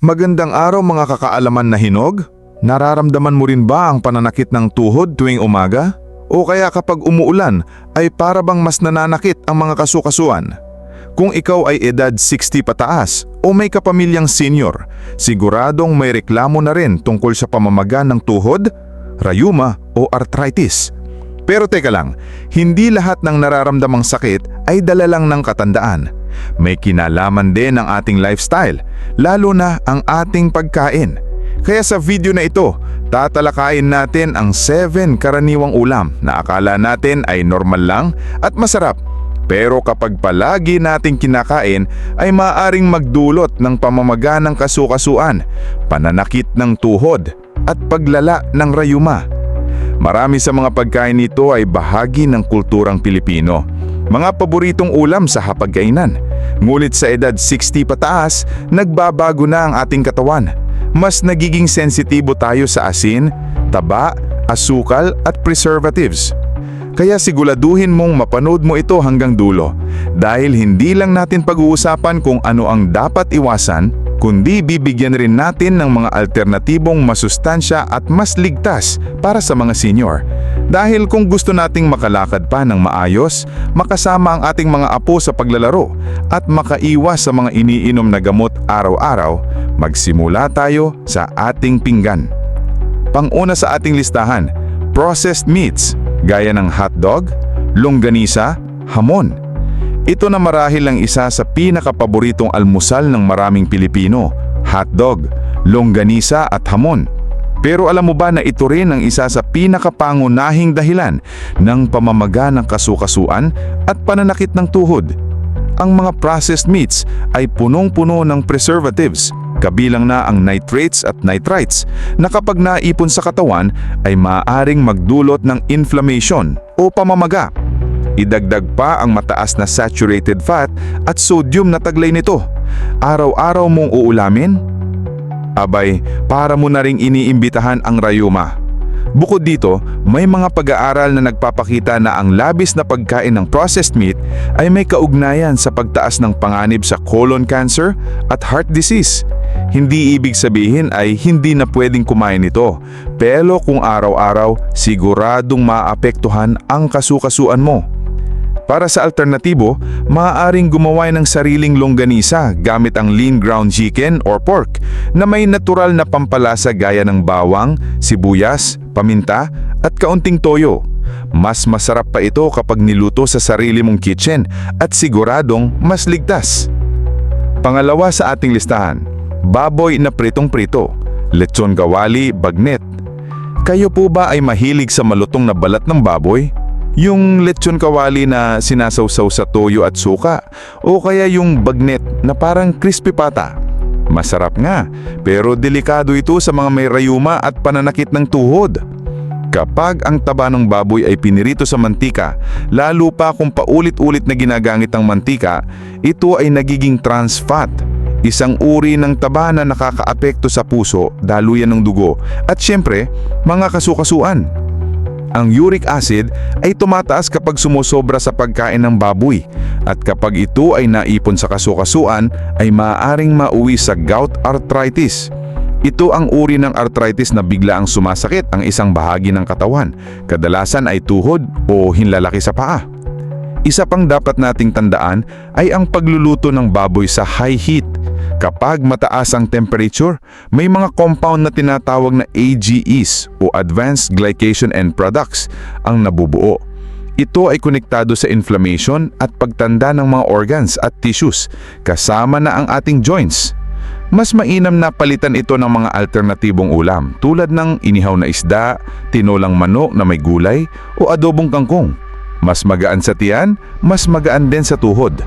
Magandang araw mga kakaalaman na hinog. Nararamdaman mo rin ba ang pananakit ng tuhod tuwing umaga? O kaya kapag umuulan ay para bang mas nananakit ang mga kasukasuan? Kung ikaw ay edad 60 pataas o may kapamilyang senior, siguradong may reklamo na rin tungkol sa pamamaga ng tuhod, rayuma o arthritis. Pero teka lang, hindi lahat ng nararamdamang sakit ay dala lang ng katandaan. May kinalaman din ang ating lifestyle, lalo na ang ating pagkain. Kaya sa video na ito, tatalakayin natin ang 7 karaniwang ulam na akala natin ay normal lang at masarap. Pero kapag palagi nating kinakain ay maaring magdulot ng pamamaga ng kasukasuan, pananakit ng tuhod at paglala ng rayuma. Marami sa mga pagkain nito ay bahagi ng kulturang Pilipino. Mga paboritong ulam sa hapagkainan. Ngunit sa edad 60 pataas, nagbabago na ang ating katawan. Mas nagiging sensitibo tayo sa asin, taba, asukal at preservatives. Kaya siguraduhin mong mapanood mo ito hanggang dulo dahil hindi lang natin pag-uusapan kung ano ang dapat iwasan, kundi bibigyan rin natin ng mga alternatibong masustansya at mas ligtas para sa mga senior. Dahil kung gusto nating makalakad pa ng maayos, makasama ang ating mga apo sa paglalaro at makaiwas sa mga iniinom na gamot araw-araw, magsimula tayo sa ating pinggan. Panguna sa ating listahan, processed meats gaya ng hotdog, longganisa, hamon. Ito na marahil ang isa sa pinakapaboritong almusal ng maraming Pilipino, hotdog, longganisa at hamon. Pero alam mo ba na ito rin ang isa sa pinakapangunahing dahilan ng pamamaga ng kasukasuan at pananakit ng tuhod? Ang mga processed meats ay punong-puno ng preservatives, kabilang na ang nitrates at nitrites na kapag naipon sa katawan ay maaaring magdulot ng inflammation o pamamaga. Idagdag pa ang mataas na saturated fat at sodium na taglay nito. Araw-araw mong uulamin? Abay, para mo na ring iniimbitahan ang rayuma. Bukod dito, may mga pag-aaral na nagpapakita na ang labis na pagkain ng processed meat ay may kaugnayan sa pagtaas ng panganib sa colon cancer at heart disease. Hindi ibig sabihin ay hindi na pwedeng kumain ito, pero kung araw-araw, siguradong maapektuhan ang kasukasuan mo. Para sa alternatibo, maaaring gumawa ng sariling longganisa gamit ang lean ground chicken or pork na may natural na pampalasa gaya ng bawang, sibuyas, paminta at kaunting toyo. Mas masarap pa ito kapag niluto sa sarili mong kitchen at siguradong mas ligtas. Pangalawa sa ating listahan, baboy na pritong-prito, lechon kawali, bagnet. Kayo po ba ay mahilig sa malutong na balat ng baboy? Yung lechon kawali na sinasawsaw sa toyo at suka o kaya yung bagnet na parang crispy pata. Masarap nga, pero delikado ito sa mga may rayuma at pananakit ng tuhod. Kapag ang taba ng baboy ay pinirito sa mantika, lalo pa kung paulit-ulit na ginagamit ang mantika, ito ay nagiging trans fat, isang uri ng taba na nakakaapekto sa puso, daluyan ng dugo, at syempre, mga kasukasuan. Ang uric acid ay tumataas kapag sumusobra sa pagkain ng baboy at kapag ito ay naipon sa kasukasuan ay maaaring mauwi sa gout arthritis. Ito ang uri ng arthritis na bigla ang sumasakit ang isang bahagi ng katawan, kadalasan ay tuhod o hinlalaki sa paa. Isa pang dapat nating tandaan ay ang pagluluto ng baboy sa high heat. Kapag mataas ang temperature, may mga compound na tinatawag na AGEs o Advanced Glycation End Products ang nabubuo. Ito ay konektado sa inflammation at pagtanda ng mga organs at tissues, kasama na ang ating joints. Mas mainam na palitan ito ng mga alternatibong ulam tulad ng inihaw na isda, tinolang manok na may gulay o adobong kangkong. Mas magaan sa tiyan, mas magaan din sa tuhod.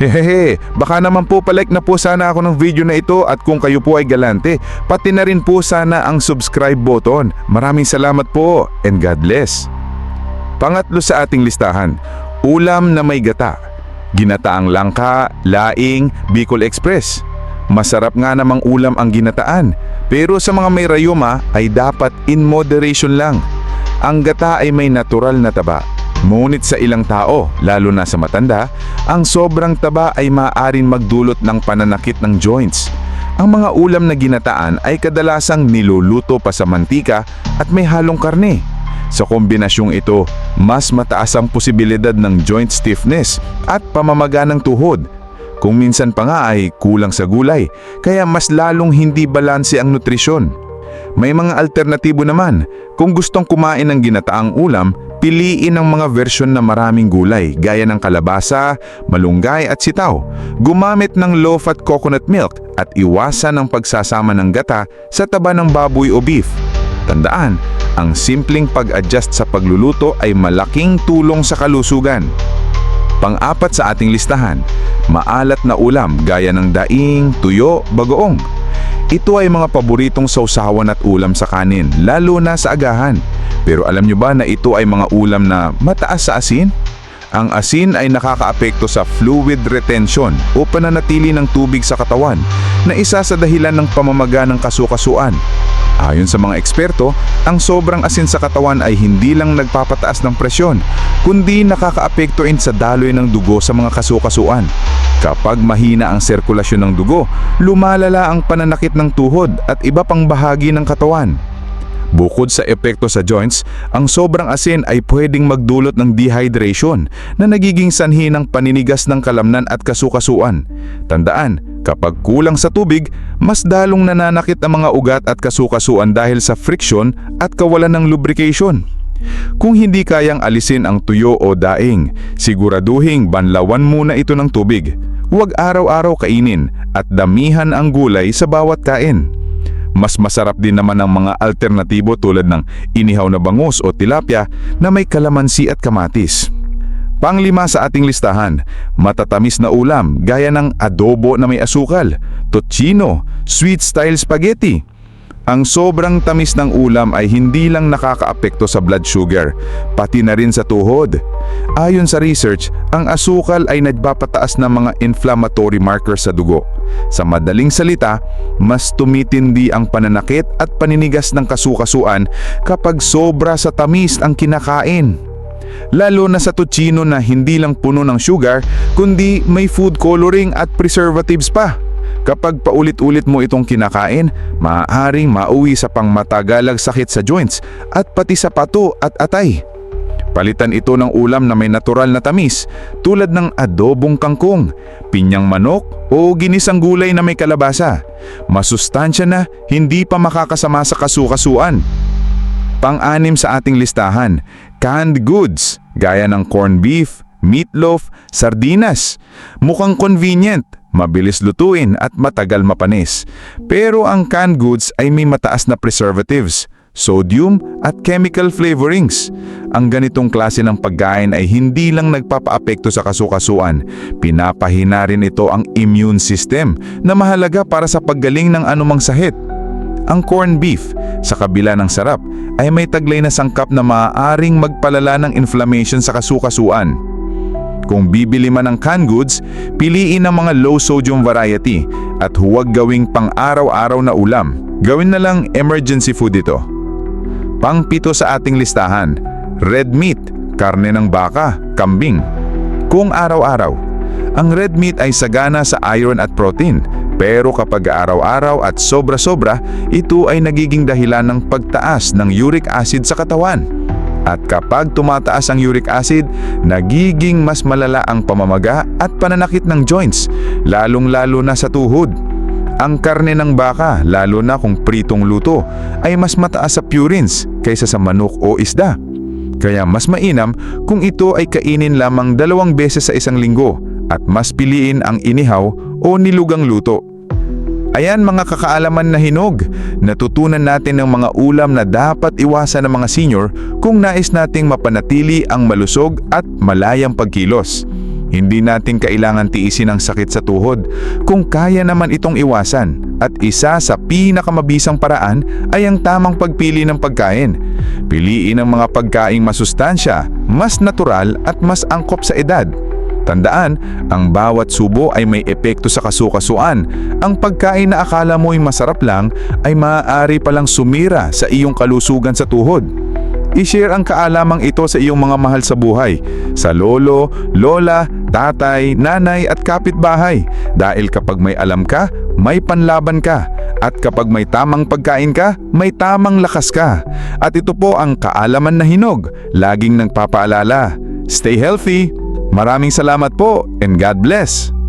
Hehehe, baka naman po palike na po sana ako ng video na ito at kung kayo po ay galante, pati na rin po sana ang subscribe button. Maraming salamat po and God bless. Pangatlo sa ating listahan, ulam na may gata. Ginataang langka, laing, Bicol Express. Masarap nga namang ulam ang ginataan, pero sa mga may rayuma ay dapat in moderation lang. Ang gata ay may natural na taba. Ngunit sa ilang tao, lalo na sa matanda, ang sobrang taba ay maaaring magdulot ng pananakit ng joints. Ang mga ulam na ginataan ay kadalasang niluluto pa sa mantika at may halong karne. Sa kombinasyong ito, mas mataas ang posibilidad ng joint stiffness at pamamaga ng tuhod. Kung minsan pa nga ay kulang sa gulay, kaya mas lalong hindi balanse ang nutrisyon. May mga alternatibo naman. Kung gustong kumain ng ginataang ulam, piliin ang mga versyon na maraming gulay gaya ng kalabasa, malunggay at sitaw. Gumamit ng low-fat coconut milk at iwasan ang pagsasama ng gata sa taba ng baboy o beef. Tandaan, ang simpleng pag-adjust sa pagluluto ay malaking tulong sa kalusugan. Pang-apat sa ating listahan, maalat na ulam gaya ng daing, tuyo, bagoong. Ito ay mga paboritong sausawan at ulam sa kanin, lalo na sa agahan. Pero alam nyo ba na ito ay mga ulam na mataas sa asin? Ang asin ay nakakaapekto sa fluid retention o pananatili ng tubig sa katawan na isa sa dahilan ng pamamaga ng kasukasuan. Ayon sa mga eksperto, ang sobrang asin sa katawan ay hindi lang nagpapataas ng presyon, kundi nakakaapekto rin sa daloy ng dugo sa mga kasukasuan. Kapag mahina ang sirkulasyon ng dugo, lumalala ang pananakit ng tuhod at iba pang bahagi ng katawan. Bukod sa epekto sa joints, ang sobrang asin ay pwedeng magdulot ng dehydration na nagiging sanhi ng paninigas ng kalamnan at kasukasuan. Tandaan, kapag kulang sa tubig, mas dalong nananakit ang mga ugat at kasukasuan dahil sa friction at kawalan ng lubrication. Kung hindi kayang alisin ang tuyo o daing, siguraduhing banlawan muna ito ng tubig. Huwag araw-araw kainin at damihan ang gulay sa bawat kain. Mas masarap din naman ang mga alternatibo tulad ng inihaw na bangus o tilapia na may kalamansi at kamatis. Panglima sa ating listahan, matatamis na ulam gaya ng adobo na may asukal, tocino, sweet style spaghetti. Ang sobrang tamis ng ulam ay hindi lang nakakaapekto sa blood sugar, pati na rin sa tuhod. Ayon sa research, ang asukal ay nagpapataas ng mga inflammatory markers sa dugo. Sa madaling salita, mas tumitindi ang pananakit at paninigas ng kasukasuan kapag sobra sa tamis ang kinakain. Lalo na sa tocino na hindi lang puno ng sugar, kundi may food coloring at preservatives pa. Kapag paulit-ulit mo itong kinakain, maaaring mauwi sa pangmatagalag sakit sa joints at pati sa pato at atay. Palitan ito ng ulam na may natural na tamis tulad ng adobong kangkong, pinyang manok o ginisang gulay na may kalabasa. Masustansya na hindi pa makakasama sa kasukasuan. Pang-anim sa ating listahan, canned goods gaya ng corned beef, meatloaf, sardinas. Mukhang convenient, mabilis lutuin at matagal mapanis. Pero ang canned goods ay may mataas na preservatives, sodium at chemical flavorings. Ang ganitong klase ng pagkain ay hindi lang nagpapaapekto sa kasukasuan, pinapahina rin ito ang immune system na mahalaga para sa paggaling ng anumang sakit. Ang corned beef, sa kabila ng sarap, ay may taglay na sangkap na maaaring magpalala ng inflammation sa kasukasuan. Kung bibili man ng canned goods, piliin ang mga low sodium variety at huwag gawing pang-araw-araw na ulam. Gawin na lang emergency food ito. Pang-pito sa ating listahan, red meat, karne ng baka, kambing. Kung araw-araw, ang red meat ay sagana sa iron at protein, pero kapag araw-araw at sobra-sobra, ito ay nagiging dahilan ng pagtaas ng uric acid sa katawan. At kapag tumataas ang uric acid, nagiging mas malala ang pamamaga at pananakit ng joints, lalong-lalo na sa tuhod. Ang karne ng baka, lalo na kung pritong luto, ay mas mataas sa purines kaysa sa manok o isda. Kaya mas mainam kung ito ay kainin lamang dalawang beses sa isang linggo at mas piliin ang inihaw o nilugang luto. Ayan mga kakaalaman na hinog, natutunan natin ng mga ulam na dapat iwasan ng mga senior kung nais nating mapanatili ang malusog at malayang pagkilos. Hindi natin kailangan tiisin ang sakit sa tuhod kung kaya naman itong iwasan at isa sa pinakamabisang paraan ay ang tamang pagpili ng pagkain. Piliin ang mga pagkaing masustansya, mas natural at mas angkop sa edad. Tandaan, ang bawat subo ay may epekto sa kasukasuan. Ang pagkain na akala mo'y masarap lang ay maaari palang sumira sa iyong kalusugan sa tuhod. I-share ang kaalamang ito sa iyong mga mahal sa buhay, sa lolo, lola, tatay, nanay at kapitbahay. Dahil kapag may alam ka, may panlaban ka. At kapag may tamang pagkain ka, may tamang lakas ka. At ito po ang kaalaman na hinog, laging nagpapaalala. Stay healthy! Maraming salamat po and God bless!